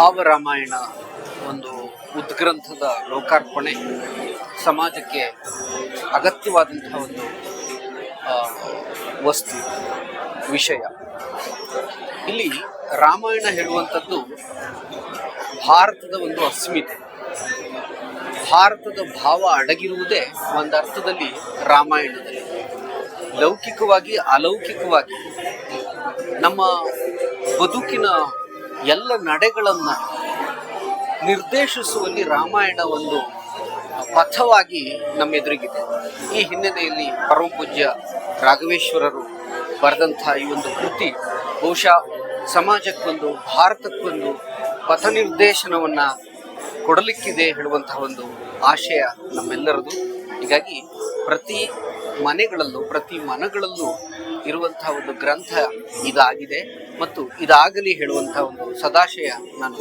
ಭಾವರಾಮಾಯಣ ಒಂದು ಉದ್ಗ್ರಂಥದ ಲೋಕಾರ್ಪಣೆ ಸಮಾಜಕ್ಕೆ ಅಗತ್ಯವಾದಂತಹ ಒಂದು ವಸ್ತು, ವಿಷಯ. ಇಲ್ಲಿ ರಾಮಾಯಣ ಹೇಳುವಂಥದ್ದು ಭಾರತದ ಒಂದು ಅಸ್ಮಿತೆ. ಭಾರತದ ಭಾವ ಅಡಗಿರುವುದೇ ಒಂದು ಅರ್ಥದಲ್ಲಿ ರಾಮಾಯಣದಲ್ಲಿ. ಲೌಕಿಕವಾಗಿ, ಅಲೌಕಿಕವಾಗಿ ನಮ್ಮ ಬದುಕಿನ ಎಲ್ಲ ನಡೆಗಳನ್ನು ನಿರ್ದೇಶಿಸುವಲ್ಲಿ ರಾಮಾಯಣ ಒಂದು ಪಥವಾಗಿ ನಮ್ಮೆದುರಿಗಿದೆ. ಈ ಹಿನ್ನೆಲೆಯಲ್ಲಿ ಪರಮ ಪೂಜ್ಯ ರಾಘವೇಶ್ವರರು ಬರೆದಂಥ ಈ ಒಂದು ಕೃತಿ ಬಹುಶಃ ಸಮಾಜಕ್ಕೊಂದು, ಭಾರತಕ್ಕೊಂದು ಪಥ ನಿರ್ದೇಶನವನ್ನು ಕೊಡಲಿಕ್ಕಿದೆ ಹೇಳುವಂತಹ ಒಂದು ಆಶಯ ನಮ್ಮೆಲ್ಲರದು. ಹೀಗಾಗಿ ಪ್ರತಿ ಮನೆಗಳಲ್ಲೂ, ಪ್ರತಿ ಮನಗಳಲ್ಲೂ ಇರುವಂತಹ ಒಂದು ಗ್ರಂಥ ಇದಾಗಿದೆ ಮತ್ತು ಇದಾಗಲಿ ಹೇಳುವಂತಹ ಒಂದು ಸದಾಶಯ ನಾನು